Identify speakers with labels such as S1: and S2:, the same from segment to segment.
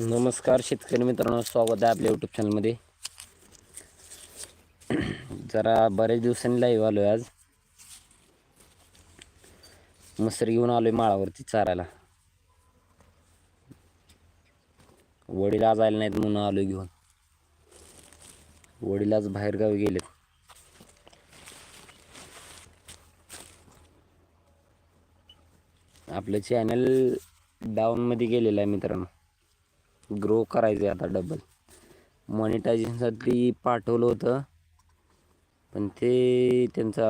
S1: नमस्कार शेतकरी मित्रांनो स्वागत आहे आपल्या यूट्यूब चॅनलमध्ये जरा बऱ्याच दिवसांनी लाईव्ह आलो आहे आज. मसर घेऊन आलो आहे माळावरती चारायला. वडील आज आले नाहीत म्हणून आलो घेऊन. वडील आज बाहेरगावी गेलेत. आपलं चॅनल डाऊनमध्ये गेलेलं आहे मित्रांनो. ग्रो करायचं आहे आता डबल मॉनिटायझेशनसाठी पाठवलं होतं. पण ते त्यांचा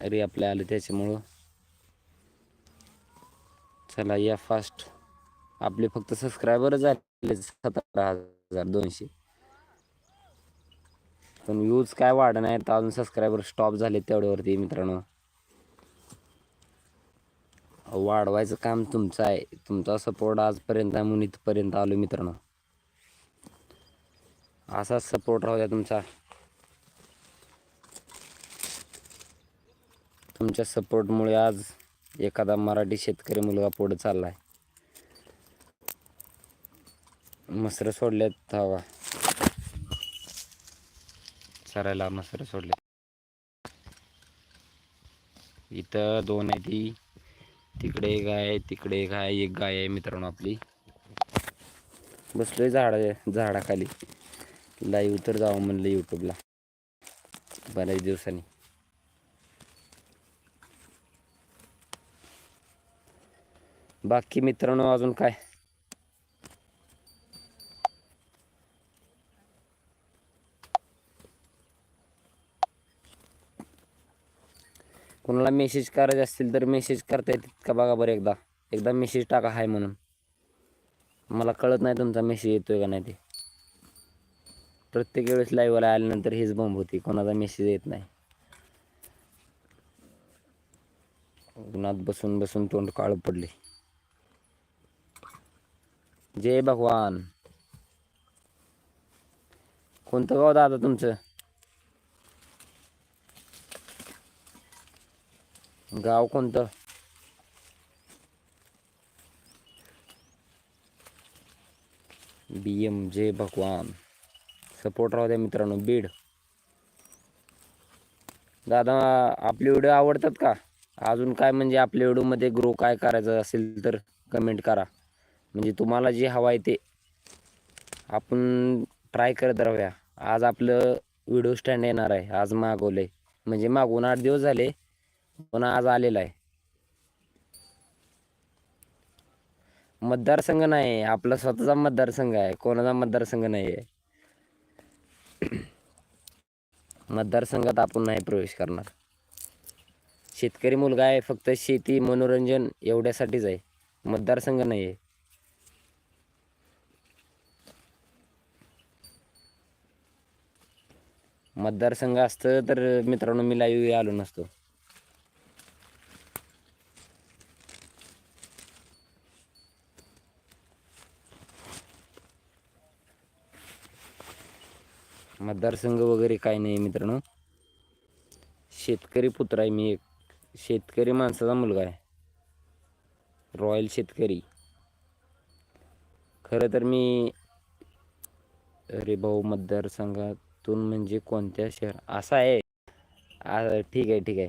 S1: अरे आपल्या आलं त्याच्यामुळं. चला या फास्ट आपले फक्त सबस्क्रायबरच आले सतरा हजार दोनशे. पण व्ह्यूज काय वाढ नाही तर अजून सबस्क्रायबर स्टॉप झाले तेवढ्यावरती मित्रांनो. वाढवायचं काम तुमचं आहे. तुमचा सपोर्ट आजपर्यंत आहे म्हणून इथपर्यंत आलो मित्रांनो. असाच सपोर्ट राहू द्या तुमचा. तुमच्या सपोर्टमुळे आज एखादा मराठी शेतकरी मुलगा पुढे चाललाय. मसरं सोडल्यात हवा. चरायला मसरं सोडले इथं दोन आहे ती. तिकडे एक आहे तिकडे एक आहे एक गाय आहे मित्रांनो आपली. बसलोय झाडा झाडाखाली. लाईव्ह तर जावं म्हणलं यूट्यूबला बऱ्याच दिवसांनी. बाकी मित्रांनो अजून काय? कोणाला मेसेज करायचे असतील तर मेसेज करता येतात का बघा बरं एकदा. एकदा मेसेज टाका हाय म्हणून. मला कळत नाही तुमचा मेसेज येतोय का नाही ते. प्रत्येक वेळेस लाईव्हला आल्यानंतर हेच बंब होती. कोणाचा मेसेज येत नाही. उन्हात बसून बसून तोंड काळ पडले. जय भगवान. कोणतं गाव दादा तुमचं? गाव कोणतं? बी एम जे भगवान. सपोर्ट राहू द्या मित्रांनो बीड. दादा आपले व्हिडिओ आवडतात का? अजून काय म्हणजे आपल्या व्हिडिओमध्ये ग्रो काय करायचं असेल तर कमेंट करा. म्हणजे तुम्हाला जे हवं आहे ते आपण ट्राय करत राहूया. आज आपलं व्हिडिओ स्टँड येणार आहे. आज मागवलं आहे म्हणजे मागवून आठ दिवस झाले. पण आज आलेला आहे. मतदारसंघ नाही आपला स्वतःचा मतदारसंघ आहे कोणाचा मतदारसंघ नाही आहे. मतदारसंघात आपण नाही प्रवेश करणार. शेतकरी मुलगा आहे फक्त शेती मनोरंजन एवढ्यासाठीच आहे. मतदारसंघ नाही आहे. मतदारसंघ असतं तर मित्रांनो मी लाईव्ह आलो नसतो. मतदारसंघ वगैरे काही नाही मित्रांनो. शेतकरी पुत्र आहे मी एक. शेतकरी माणसाचा मुलगा आहे. रॉयल शेतकरी. खरं तर मी अरे भाऊ मतदारसंघातून म्हणजे कोणत्या शहर? असं आहे. ठीक आहे ठीक आहे.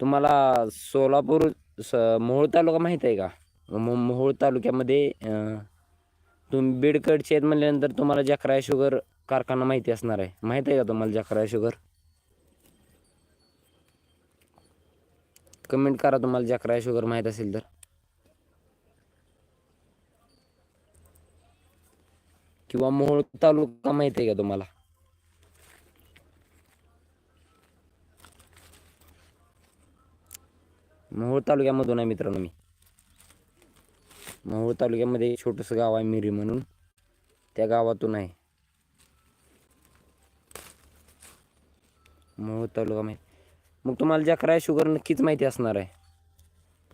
S1: तुम्हाला सोलापूर स मोहोळ तालुका माहीत आहे का? मो मोहोळ तालुक्यामध्ये तुम्ही बीडकडचे आहेत म्हणल्यानंतर तुम्हाला जकराय शुगर कारखाना माहिती असणार आहे. माहीत आहे का तुम्हाला जकराय शुगर? कमेंट करा तुम्हाला जकराय शुगर माहीत असेल तर. किंवा मोहोळ तालुका माहिती आहे का तुम्हाला? मोहोळ तालुक्यामधून आहे मित्रांनो मी. मोहोळ तालुक्यामध्ये छोटंसं गाव आहे मिरी म्हणून. त्या गावातून आहे. मग तालुका माहीत? मग तुम्हाला जकराय शुगर नक्कीच माहिती असणार आहे.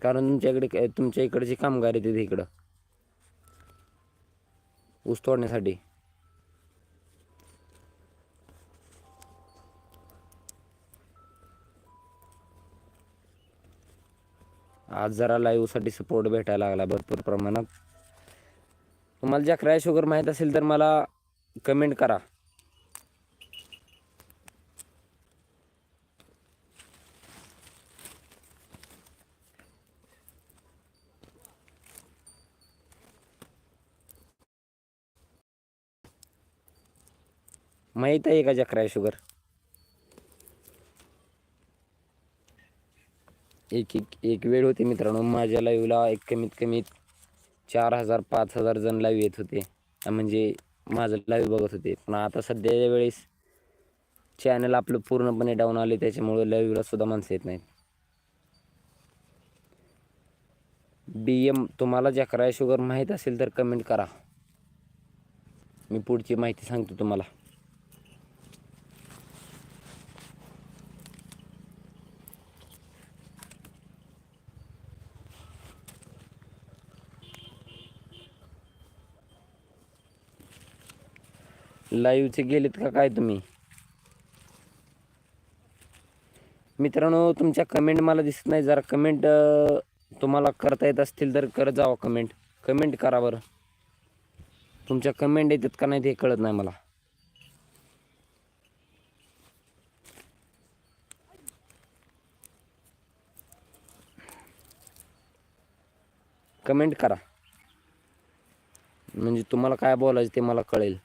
S1: कारण तुमच्याकडे काय- तुमच्या इकडचे कामगार येते इकडं. ऊस तोडण्यासाठी. आज जरा लाईव्हसाठी सपोर्ट भेटायला लागला भरपूर प्रमाणात. तुम्हाला जॅक्राय शुगर माहीत असेल तर मला कमेंट करा. माहीत आहे का जॅक्राय शुगर? एक एक एक वेळ होती मित्रांनो माझ्या लाईव्हला एक कमीत कमी चार हजार पाच हजार जण लाईव्ह येत होते. म्हणजे माझं लाईव्ह बघत होते. पण आता सध्याच्या वेळेस चॅनल आपलं पूर्णपणे डाऊन आले त्याच्यामुळे लाईव्हला सुद्धा माणसं येत नाहीत. बी एम तुम्हाला जॅकराय शुगर माहीत असेल तर कमेंट करा. मी पुढची माहिती सांगतो तुम्हाला. लाईव्हचे गेलेत का काय तुम्ही? मित्रांनो तुमच्या कमेंट मला दिसत नाही. जरा कमेंट तुम्हाला करता येत असतील तर करत जावा कमेंट कमेंट करा बरं. तुमच्या कमेंट येतात का नाही ते कळत नाही मला. कमेंट करा. म्हणजे तुम्हाला काय बोलायचं ते मला कळेल.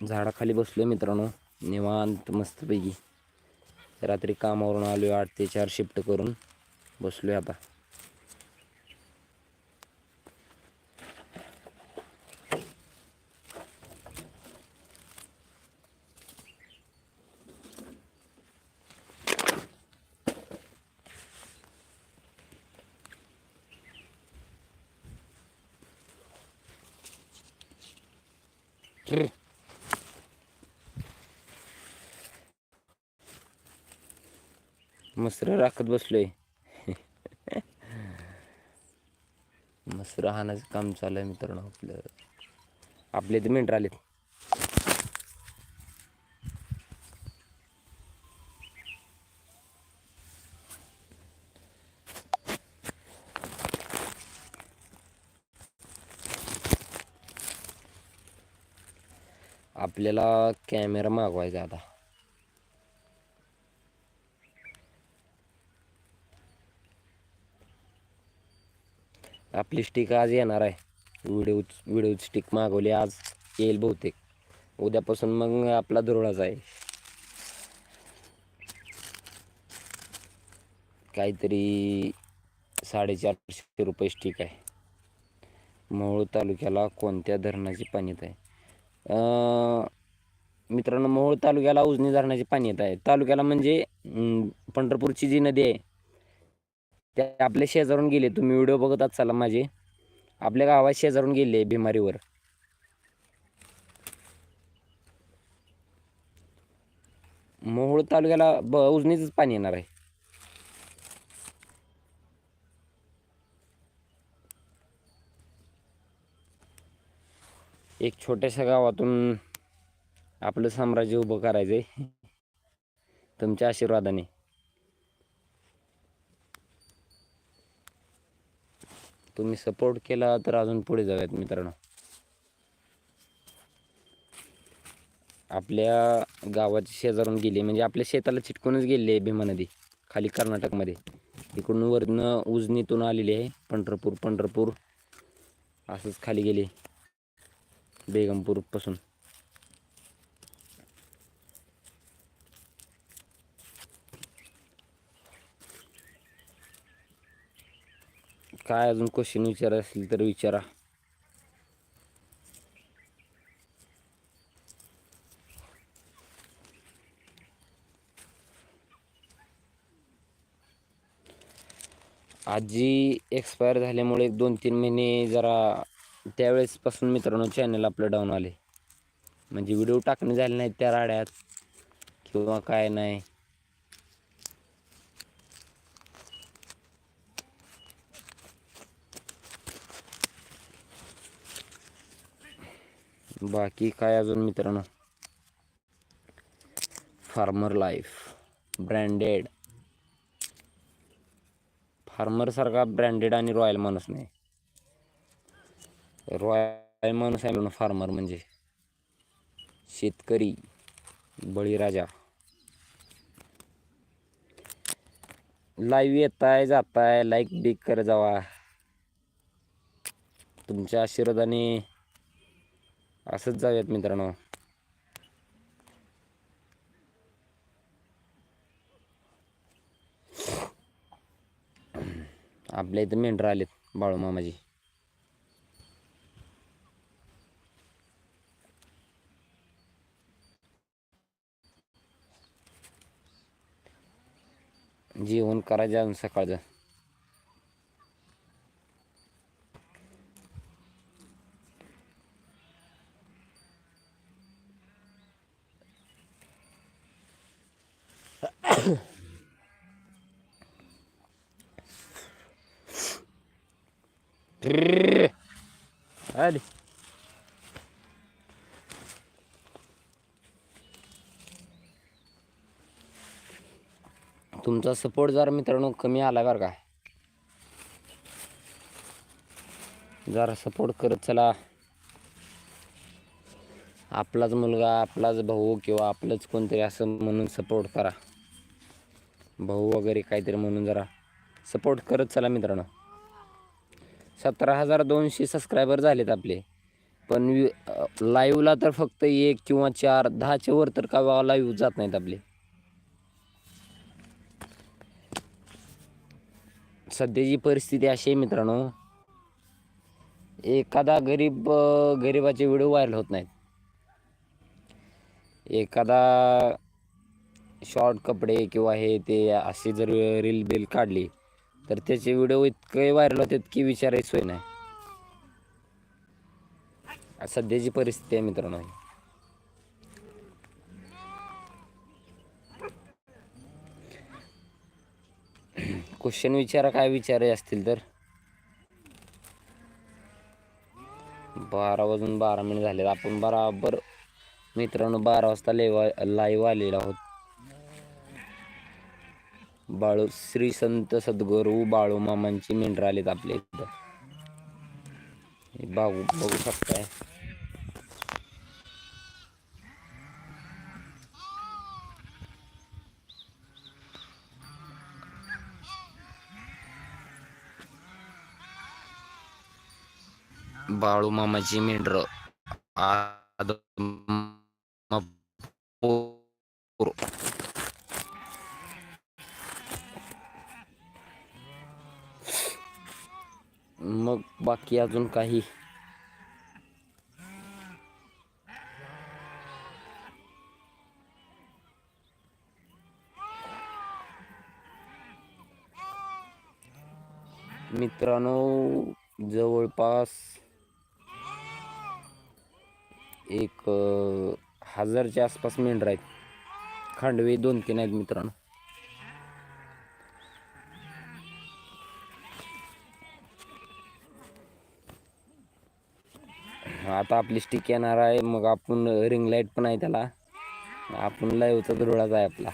S1: झाडाखाली बसलो आहे मित्रांनो. निवांत मस्तपैकी. रात्री कामावरून आलोय आठ ते चार शिफ्ट करून. बसलो आहे आता. Grrr. मसर राखत बसलोय. मसर हाणाचं काम चालू आहे मित्रांनो आपलं. आपले ते मेंढर आलेत. आपल्याला कॅमेरा मागवायचा आता. आपली स्टिक आज येणार आहे. व्हिडिओ व्हिडिओ स्टिक मागवली आज. येईल बहुतेक. उद्यापासून मग आपला धुरळाच आहे. काहीतरी साडेचारशे रुपये स्टिक आहे. मोहोळ तालुक्याला कोणत्या धरणाचे पाणी येत आहे? मित्रांनो मोहोळ तालुक्याला उजनी धरणाचे पाणी येत आहे. तालुक्याला म्हणजे पंढरपूरची जी नदी आहे ते आपल्या शेजारून गेले. तुम्ही व्हिडिओ बघत असाल माझे. आपल्या गावात शेजारून गेले बिमारीवर. मोहोळ तालुक्याला ब उजनीचंच पाणी येणार आहे. एक छोट्याशा गावातून आपलं साम्राज्य उभं करायचंय. तुमच्या आशीर्वादाने. तुम्ही सपोर्ट केला तर अजून पुढे जाऊयात मित्रांनो. आपल्या गावाच्या शेजारून गेले म्हणजे आपल्या शेताला चिटकूनच गेले भीमा नदी खाली कर्नाटकमध्ये. इकडून वरनं उजनीतून आलेली आहे पंढरपूर पंढरपूर. असंच खाली गेले बेगमपूरपासून. काय अजून क्वेश्चन विचारा असेल तर विचारा. आजी एक्सपायर झाल्यामुळे एक दोन तीन महिने जरा त्यावेळेसपासून मित्रांनो चॅनल आपलं डाऊन आले म्हणजे व्हिडिओ टाकणे झाले नाहीत त्या राड्यात. किंवा काय नाही. बाकी काय अजून मित्रांनो? फार्मर लाईफ ब्रँडेड फार्मरसारखा ब्रँडेड आणि रॉयल माणूस नाही. रॉयल माणूस आहे म्हणून फार्मर म्हणजे. शेतकरी बळीराजा. लाईव्ह येताय जाताय लाईक बिक कर जावा. तुमच्या आशीर्वादाने असंच जाऊयात मित्रांनो. आपल्या इथं मेंढर आलेत बाळू मामाजी. जेवण करायचं अजून सकाळचं. आली तुमचा सपोर्ट जरा मित्रांनो कमी आला बरं का. जरा सपोर्ट करत चला. आपलाच मुलगा आपलाच भाऊ किंवा आपलंच कोणतरी असं म्हणून सपोर्ट करा. भाऊ वगैरे काहीतरी म्हणून जरा सपोर्ट करत चला मित्रांनो. सतरा हजार दोनशे सबस्क्रायबर झालेत आपले. पण लाईव्हला तर फक्त एक किंवा चार दहाच्या वर तर का लाईव्ह जात नाहीत आपले. सध्याची परिस्थिती अशी आहे मित्रांनो. एखादा गरीब गरिबाचे व्हिडिओ व्हायरल होत नाहीत. एखादा शॉर्ट कपडे किंवा हे ते असे जर रील बिल काढली तर त्याचे व्हिडिओ इतके व्हायरल होतात की विचारायची सोय नाही. सध्याची परिस्थिती आहे मित्रांनो. क्वेश्चन विचारा काय विचारे असतील तर? बारा वाजून बारा मिनिट झाले आपण बराबर मित्रांनो बारा वाजता लेवा लाईव्ह आलेलो आहोत. बाळू श्री संत सद्गुरू बाळू मामांची मेंढर आलेत आपल्या इथं. हे बघू बघू शकताय. बाळू मामाची मेंढर आ मग बाकी अजून काही. मित्रांनो जवळपास एक हजारच्या आसपास मेंढर आहेत. खांडवे दोन तीन आहेत मित्रांनो. आता आपली स्टिक येणार आहे मग आपण रिंग लाइट पण आहे त्याला. आपण लाईव्हचा धुळाच आहे आपला.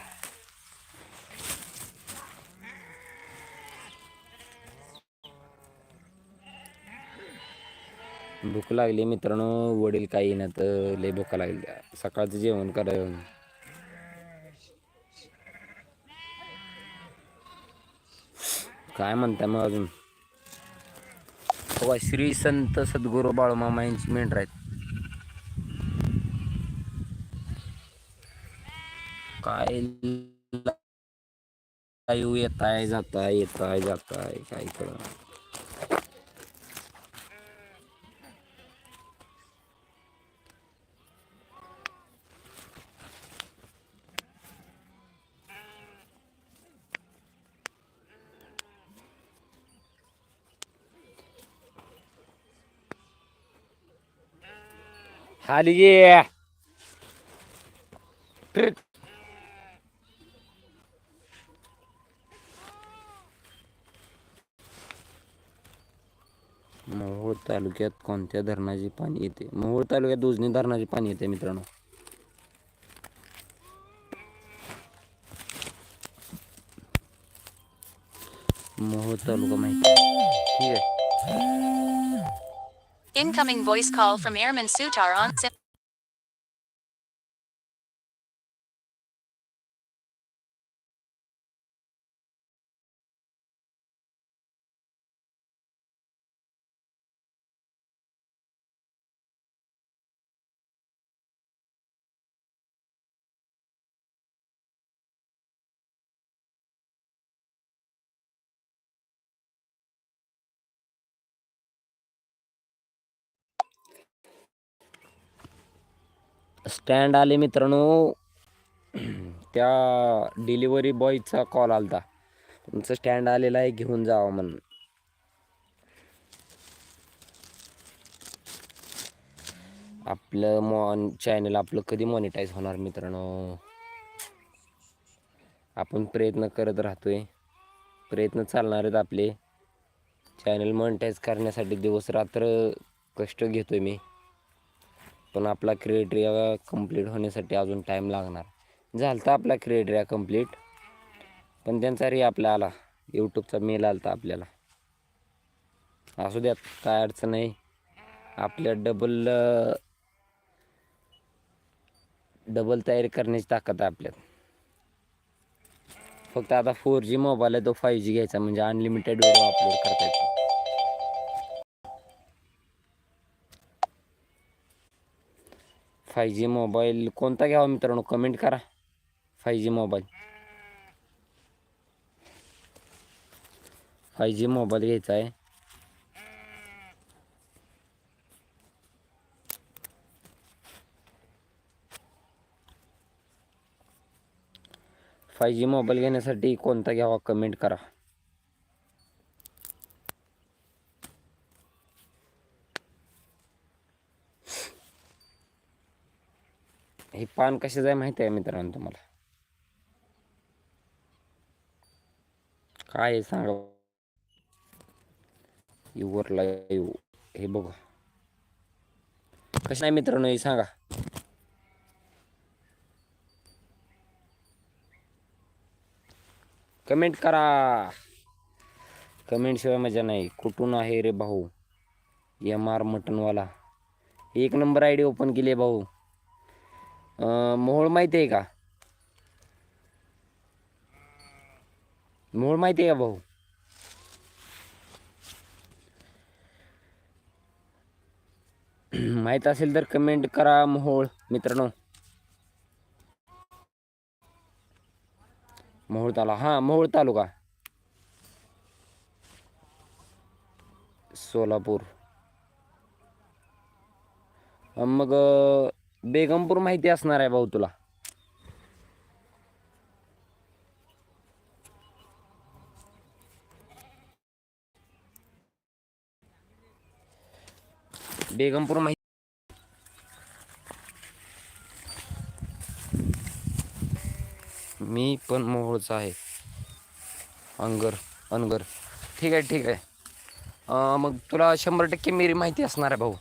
S1: भूक लागली मित्रांनो वडील काही येण्यात लय भूक लागली. सकाळचं जेवण करायचं काय म्हणताय मग अजून? बघा श्री संत सद्गुरू बाळूमामा यांची मेंढर आहेत. काय येताय जाताय येताय जाताय काय कळ खाली ये. मोहोळ तालुक्यात कोणत्या धरणाचे पाणी येते? मोहोळ तालुक्यात उजनी धरणाचे पाणी येते मित्रांनो. मोहोळ तालुका माहिती. ठीक आहे.
S2: Incoming voice call from Airman Sutar on
S1: stand आले मित्रांनो. त्या डिलिव्हरी बॉयचा कॉल आलता. तुमचं स्टँड आलेला आहे घेऊन जावा म्हणून. आपलं मॉन चॅनल आपलं कधी मॉनिटाईज होणार मित्रांनो? आपण प्रयत्न करत राहतोय. प्रयत्न चालणार आहेत आपले. चॅनल मॉनिटाईज करण्यासाठी दिवस रात्र कष्ट घेतोय मी. पण आपला क्रिएटरिया कंप्लीट होण्यासाठी अजून टाईम लागणार. झालं तर आपला क्रिएटरिया कंप्लीट पण त्यांचा रे आपला आला. यूट्यूबचा मेल आलता आपल्याला. असू द्यात काय अडचण नाही. आपल्या डबल डबल तयारी करण्याची ताकद आहे आपल्यात. फक्त आता फोर जी मोबाईल आहे तो फाईव्ह जी घ्यायचा. म्हणजे अनलिमिटेड व्हिडिओ अपलोड करता येतो. फाय जी मोबाईल कोणता घ्यावा मित्रांनो? कमेंट करा. Five G mobile five G mobile घ्यायचा आहे. फाय जी मोबाईल घेण्यासाठी कोणता घ्यावा? कमेंट करा. हे पान कशाचं आहे माहिती आहे मित्रांनो तुम्हाला? काय आहे सांगा? युवर येऊ. हे बघा. कशा नाही मित्रांनो हे सांगा? कमेंट करा. कमेंट शिवाय मजा नाही. कुठून आहे रे भाऊ? एम आर मटनवाला. एक नंबर आय डी ओपन केली आहे भाऊ. मोहोळ माहिती आहे का? मोहोळ माहिती आहे का भाऊ? माहीत असेल तर कमेंट करा मोहोळ मित्रांनो. मोहोळ तालुका. हां मोहोळ तालुका. सोलापूर. मग बेगमपूर माहिती असणार आहे भाऊ तुला. बेगमपूर माहिती मी पण मोहोळचा आहे. अंगर अनगर ठीक आहे ठीक आहे. मग तुला शंभर टक्के मेरी माहिती असणार आहे भाऊ.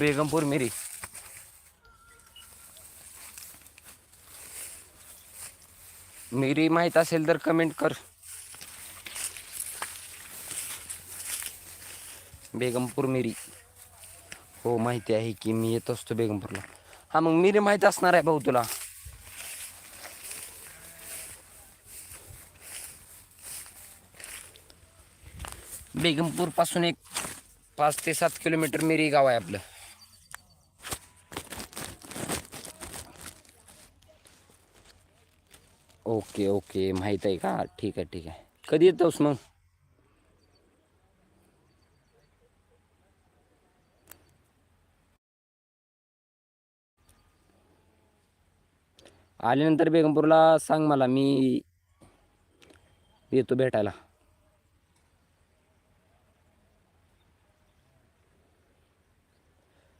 S1: बेगमपूर मिरी. मिरी माहीत असेल तर कमेंट कर. बेगमपूर मिरी. हो माहिती आहे की मी येत असतो बेगमपूरला. हां मग मिरी माहीत असणार आहे भाऊ तुला. बेगमपूरपासून एक पाच ते सात किलोमीटर मिरी गाव आहे आपलं. ओके ओके माहीत आहे का? ठीक आहे ठीक आहे. कधी येतोस मग? आल्यानंतर बेगमपूरला सांग मला मी येतो भेटायला.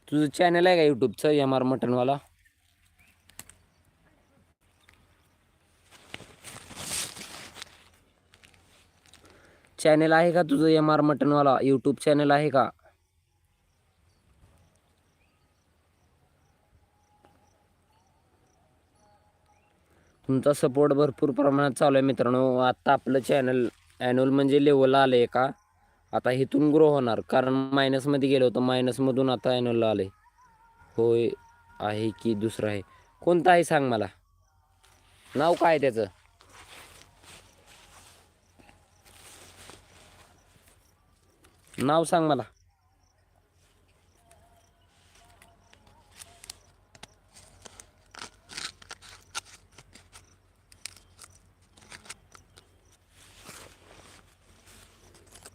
S1: तुझं चॅनल आहे का यूट्यूबचं एम आर मटनवाला? चॅनल आहे का तुझं एम आर मटनवाला यूट्यूब चॅनल आहे का? तुमचा सपोर्ट भरपूर प्रमाणात चालू आहे मित्रांनो. आत्ता आपलं चॅनल ॲन्युअल म्हणजे लेवल आलं आहे का? आता इथून ग्रो होणार. कारण मायनसमध्ये गेलो होतं. मायनसमधून आता ॲन्युअलला आलं आहे होय आहे की दुसरं आहे? कोणतं आहे सांग मला? नाव काय त्याचं? नाव सांग मला.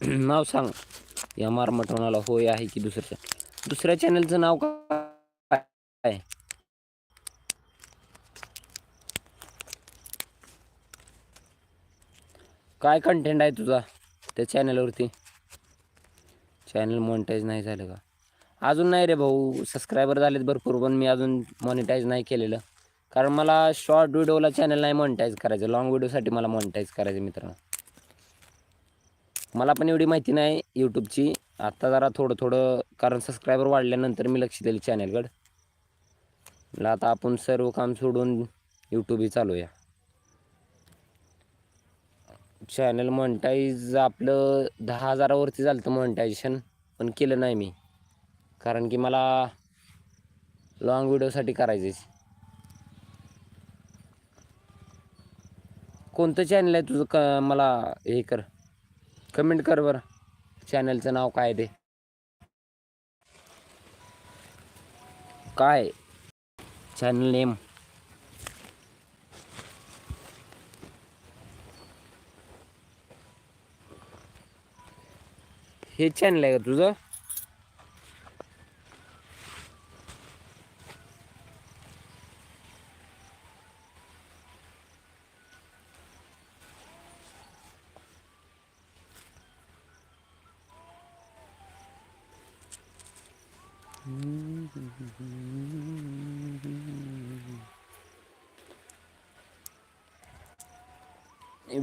S1: नाव सांग. या मार होय आहे की दुसऱ्या दुसऱ्या चॅनलचं नाव काय? आहे काय कंटेंट आहे तुझा त्या चॅनलवरती चॅनल मॉनिटाईज नाही झालं का? अजून नाही रे भाऊ. सबस्क्रायबर झालेत भरपूर पण मी अजून मॉनिटाईज नाही केलेलं. कारण मला शॉर्ट व्हिडिओला चॅनल नाही मॉनिटाईज करायचं. लॉंग व्हिडिओसाठी मला मॉनिटाईज करायचं मित्रांनो. मला पण एवढी माहिती नाही यूट्यूबची आत्ता जरा थोडं थोडं कारण सबस्क्रायबर वाढल्यानंतर मी लक्ष दिलं चॅनलकडं आता आपण सर्व काम सोडून यूट्यूबही चालूया. चॅनल मॉनिटाईज आपलं दहा हजारावरती झालं होतं मॉनिटायझेशन पण केलं नाही मी. कारण की मला लॉंग व्हिडिओसाठी करायचे कोणतं चॅनल आहे तुझं क मला हे कर. कमेंट कर बरं. चॅनलचं नाव काय आहे ते. काय? चॅनल नेम हे चॅनल आहे का तुझं.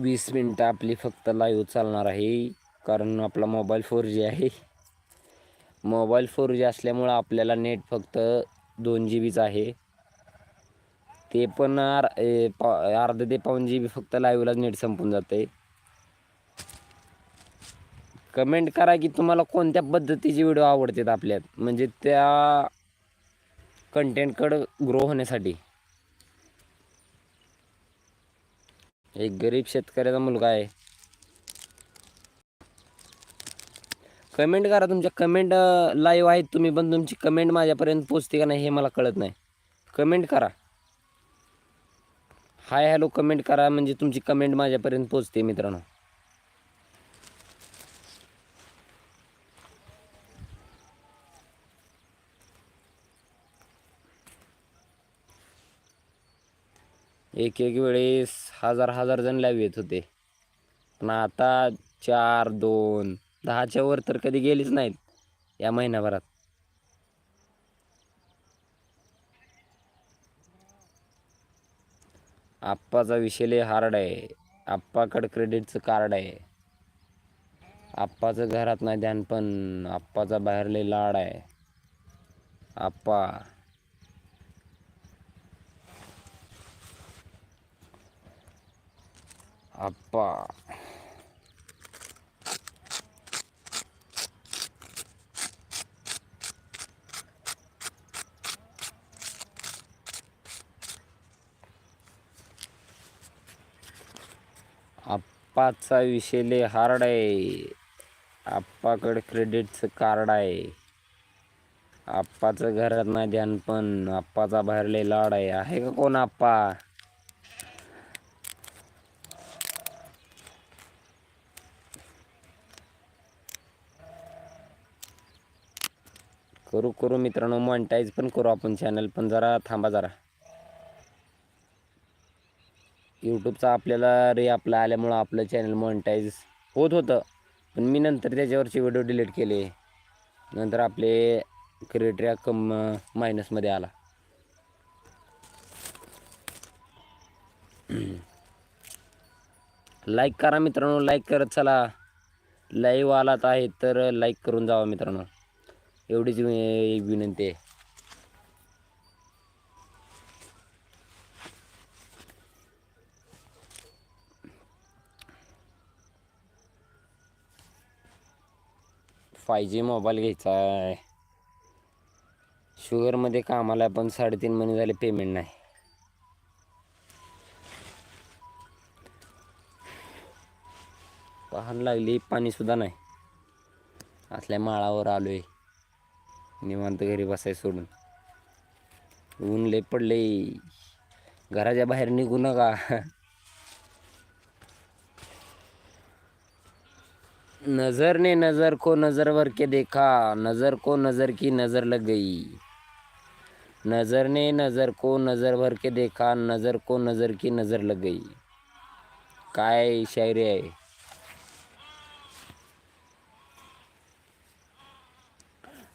S1: वीस मिनटं आपली फक्त लाईव्ह चालणार आहे. कारण आपला मोबाईल फोर जी आहे. मोबाईल फोर जी असल्यामुळं आपल्याला नेट फक्त दोन जी बीच आहे. ते पण आर ए, पा अर्धा ते पाऊन जी बी फक्त लाईव्हलाच नेट संपून जाते कमेंट करा की तुम्हाला कोणत्या पद्धतीचे व्हिडिओ आवडतात आपल्यात? म्हणजे त्या कंटेंटकडं ग्रो होण्यासाठी. एक गरीब शेतकऱ्याचा मुलगा आहे. कमेंट करा तुमच्या. कमेंट लाईव्ह आहेत तुम्ही पण तुमची कमेंट माझ्यापर्यंत पोचते का नाही हे मला कळत नाही. कमेंट करा. हाय हॅलो कमेंट करा म्हणजे तुमची कमेंट माझ्यापर्यंत पोचते मित्रांनो. एक एक वेळेस हजार हजार जण लाईव्ह येत होते. पण आता चार दोन दहाच्या वर तर कधी गेलीच नाहीत या महिन्याभरात आप्पाचा विषय लय हार्ड आहे. आप्पाकडं क्रेडिटचं कार्ड आहे. आप्पाचं घरात नाही ध्यान पण आप्पाचा बाहेर लय लाड आहे. आप्पा. आप्पा. आप्पाचा विषय लय हार्ड आहे. आप्पाकडे क्रेडिटचं कार्ड आहे. आप्पाचं घरात नाही ध्यान पण आप्पाचा बाहेर लय लाड आहे. आहे का कोण आप्पा? करू करू मित्रांनो मॉनिटाईज पण करू आपण चॅनल पण जरा थांबा जरा. यूट्यूबचा आपल्याला रे आपला आल्यामुळं आपलं चॅनल मॉनिटाईज होत होतं. पण मी नंतर त्याच्यावरचे व्हिडिओ डिलीट केले. नंतर आपले क्रिएटर कम मायनसमध्ये आला. लाईक करा मित्रांनो लाईक करत चला. लाईव्ह आलात आहे तर लाईक करून जावा मित्रांनो. एवढीच विनंती आहे. फाय जी मोबाईल घ्यायचा आहे. शुगरमध्ये कामाला पण साडेतीन महिने झाले पेमेंट नाही. तहान लागली पाणीसुद्धा नाही. असल्या माळावर आलोय. निवांत घरी बसाय सोडून. ऊन लय पडले घराच्या बाहेर निघू नका. नजर ने नजर को नजर भर के देखा नजर को नजर की नजर लग गई। नजर ने नजर को नजर भर के देखा नजर को नजर की नजर लग गई। काय शायरी आहे?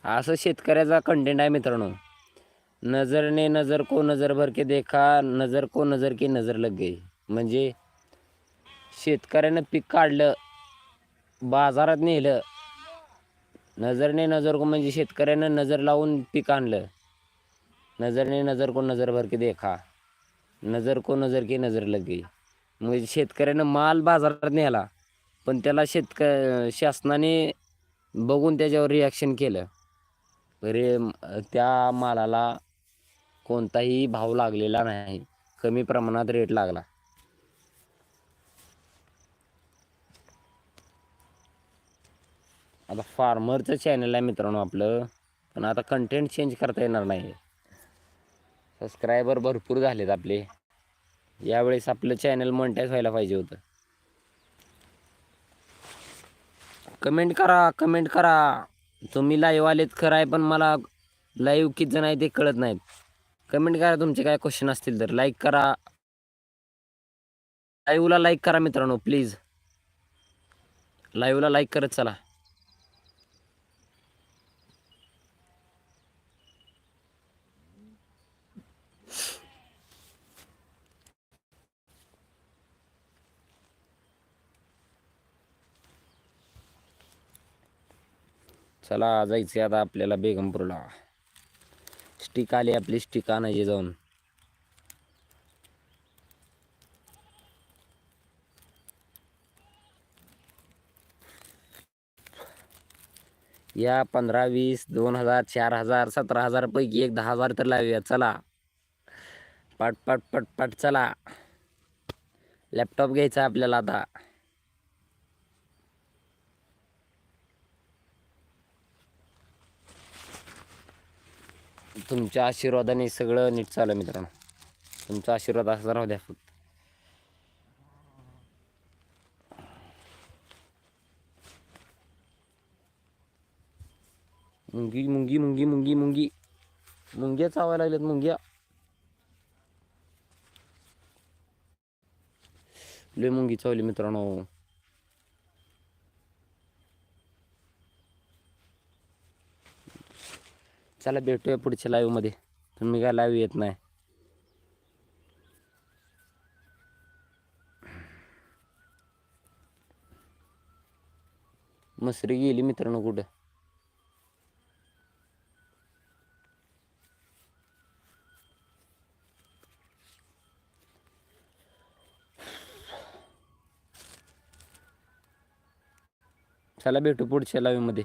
S1: असं शेतकऱ्याचा कंटेंट आहे मित्रांनो. नजरने नजर को नजर भर के देखा नजर को नजर की नजर लग गई. म्हणजे शेतकऱ्यानं पीक काढलं बाजारात नेलं. नजरने नजर को म्हणजे शेतकऱ्यानं नजर लावून पीक आणलं. नजरने नजर को नजर भर के देखा. नजर को नजर की नजर लग. गई म्हणजे शेतकऱ्यानं माल बाजारात नेला. पण त्याला शेतक शासनाने बघून त्याच्यावर रिॲक्शन केलं. रे त्या मालाला कोणताही भाव लागलेला नाही. कमी प्रमाणात रेट लागला. आता फार्मरचं चॅनल आहे मित्रांनो आपलं. पण आता कंटेंट चेंज करता येणार नाही. सबस्क्रायबर भरपूर झालेत आपले. यावेळेस आपलं चॅनल मोनिटाईज व्हायला पाहिजे होतं. कमेंट करा कमेंट करा. तुम्ही लाईव्ह आलेत खरं आहे पण मला लाईव्ह किती जण आहे ते कळत नाहीत. कमेंट करा तुमचे काय क्वेश्चन असतील तर. लाईक करा. लाईव्हला लाईक करा मित्रांनो प्लीज लाईव्हला लाईक करत चला. चला जायचं आता आपल्याला बेगमपूरला. स्टिक आली आपली स्टिक आणायची जाऊन. या पंधरा वीस दोन हजार चार हजार सतरा हजार पैकी एक दहा हजार तर लावूया. चला. पट पट पट पट चला. लॅपटॉप घ्यायचा आपल्याला आता. तुमच्या आशीर्वादाने सगळं नीट चालू आहे मित्रांनो. तुमचा आशीर्वाद असा राहू द्या फक्त. मुंगी मुंगी मुंगी मुंगी मुंगी. मुंग्या चावायला लागल्यात मुंग्या. लय मुंगी चावली मित्रांनो. चला भेटूया पुढच्या लाईव्हमध्ये तुम्ही काय लाईव्ह येत नाही. मसरी गेली मित्रांनो कुठं? चला भेटू पुढच्या लाईव्हमध्ये